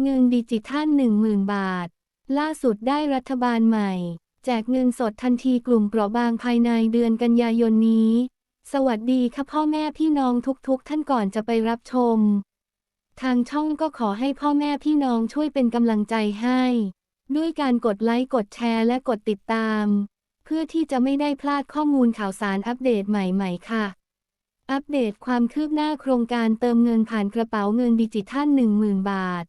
เงินดิจิทัล10,000 บาท ล่าสุดได้รัฐบาลใหม่ แจกเงินสดทันทีกลุ่มเปราะบางภายในเดือนกันยายนนี้ สวัสดีค่ะพ่อแม่พี่น้องทุกๆท่านก่อนจะไปรับชม ทางช่องก็ขอให้พ่อแม่พี่น้องช่วยเป็นกำลังใจให้ ด้วยการกดไลค์กดแชร์และกดติดตาม เพื่อที่จะไม่ได้พลาดข้อมูลข่าวสารอัปเดตใหม่ๆ ค่ะ อัปเดตความคืบหน้าโครงการเติมเงินผ่านกระเป๋าเงินดิจิทัล10,000 บาท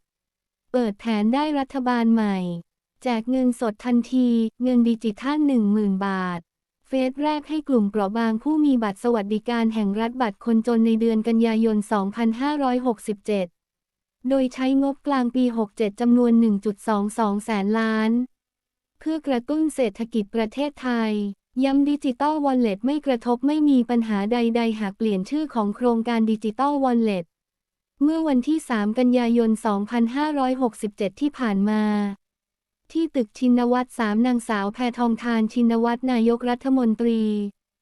เปิดแผนได้รัฐบาลใหม่ แจกเงินสดทันที เงินดิจิทัล10,000 บาท เฟสแรกให้กลุ่มเปราะบางผู้มีบัตรสวัสดิการแห่งรัฐบัตรคนจนในเดือนกันยายน 2567 โดยใช้งบกลางปี 67 จำนวน 1.22 แสนล้าน เพื่อกระตุ้นเศรษฐกิจประเทศไทย ย้ำดิจิตอลวอลเล็ตไม่กระทบไม่มีปัญหาใด ๆ หากเปลี่ยนชื่อของโครงการดิจิตอลวอลเล็ต เมื่อวันที่ 3 กันยายน 2567 ที่ผ่านมา ที่ตึกชินวัตรสามนางสาวแพทองทานชินวัตรนายกรัฐมนตรี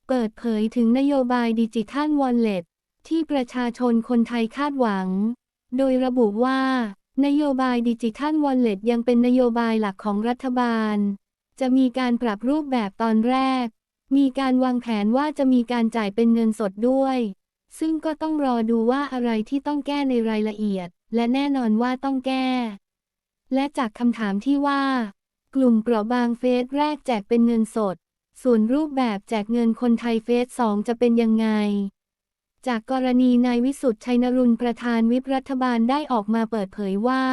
เปิดเผยถึงนโยบายดิจิทัลวอลเล็ตที่ประชาชนคนไทยคาดหวัง โดยระบุว่า นโยบายดิจิทัลวอลเล็ตยังเป็นนโยบายหลักของรัฐบาล จะมีการปรับรูปแบบตอนแรก มีการวางแผนว่าจะมีการจ่ายเป็นเงินสดด้วย ซึ่งก็ต้องรอดูว่าอะไรที่ต้องแก้ในรายละเอียด และแน่นอนว่าต้องแก้ และจากคำถามที่ว่า กลุ่มเปราะบางเฟสแรกแจกเป็นเงินสด ส่วนรูปแบบแจกเงินคนไทยเฟสสองจะเป็นยังไง จากกรณีนายวิสุทธิ์ชัยนรุนประธานวิปรัฐบาลได้ออกมาเปิดเผยว่า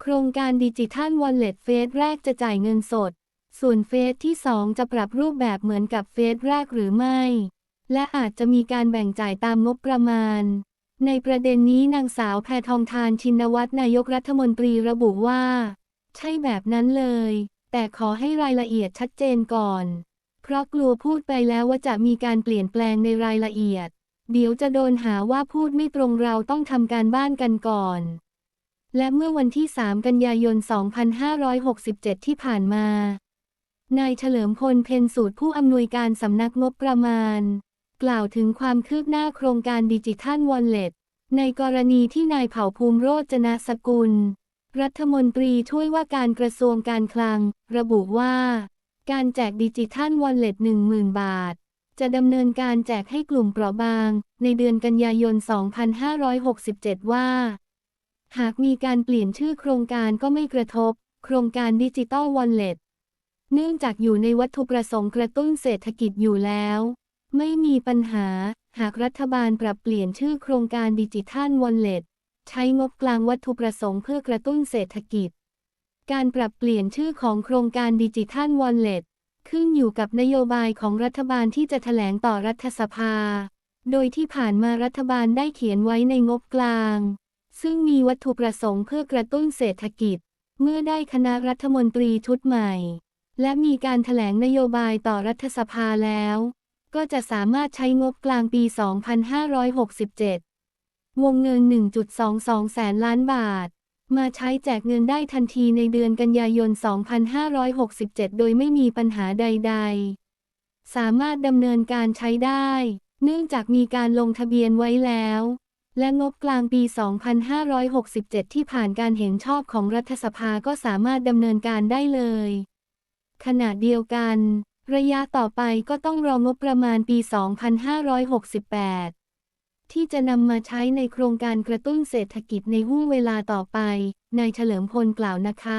โครงการดิจิทัลวอลเล็ตเฟสแรกจะจ่ายเงินสด ส่วนเฟสที่ 2 จะปรับรูปแบบเหมือนกับเฟสแรกหรือไม่ และอาจจะมีการแบ่งจ่ายตามงบประมาณ ในประเด็นนี้นางสาวแพทองทานชินวัตรนายกรัฐมนตรีระบุว่า ใช่แบบนั้นเลย แต่ขอให้รายละเอียดชัดเจนก่อน เพราะกลัวพูดไปแล้วว่าจะมีการเปลี่ยนแปลงในรายละเอียด เดี๋ยวจะโดนหาว่าพูดไม่ตรงเราต้องทำการบ้านกันก่อน และเมื่อวันที่ 3 กันยายน 2567 ที่ผ่านมานายเฉลิมพลเพ็ญสูตรผู้อำนวยการสำนักงบประมาณ กล่าวถึงความคืบหน้าโครงการดิจิทัลวอลเล็ตในกรณีที่นายเผ่าภูมิโรจนสกุล รัฐมนตรีช่วยว่าการกระทรวงการคลัง ระบุว่า การแจกดิจิทัลวอลเล็ต10,000 บาท จะดำเนินการแจกให้กลุ่มเปราะบาง ในเดือนกันยายน 2567 ว่า หากมีการเปลี่ยนชื่อโครงการก็ไม่กระทบ โครงการดิจิตอลวอลเล็ตเนื่องจากอยู่ในวัตถุประสงค์กระตุ้นเศรษฐกิจอยู่แล้ว ไม่มีปัญหา หากรัฐบาลปรับเปลี่ยนชื่อโครงการดิจิทัลวอลเล็ตใช้งบกลางวัตถุประสงค์เพื่อกระตุ้นเศรษฐกิจ การปรับเปลี่ยนชื่อของโครงการดิจิทัลวอลเล็ตขึ้นอยู่กับนโยบายของรัฐบาลที่จะแถลงต่อรัฐสภา โดยที่ผ่านมารัฐบาลได้เขียนไว้ในงบกลาง ซึ่งมีวัตถุประสงค์เพื่อกระตุ้นเศรษฐกิจ เมื่อได้คณะรัฐมนตรีชุดใหม่ และมีการแถลงนโยบายต่อรัฐสภาแล้ว ก็จะสามารถใช้งบกลางปี 2567 วงเงิน 1.22 แสนล้านบาท มาใช้แจกเงินได้ทันทีในเดือนกันยายน 2567 โดยไม่มีปัญหาใด ๆ สามารถดำเนินการใช้ได้ เนื่องจากมีการลงทะเบียนไว้แล้ว และงบกลางปี 2567 ที่ผ่านการเห็นชอบของรัฐสภาก็สามารถดำเนินการได้เลย ขณะเดียวกัน ระยะต่อไปก็ต้องรองบประมาณปี 2568 ที่จะนำมาใช้ในโครงการกระตุ้นเศรษฐกิจในห่วงเวลาต่อไป นายเฉลิมพลกล่าวนะคะ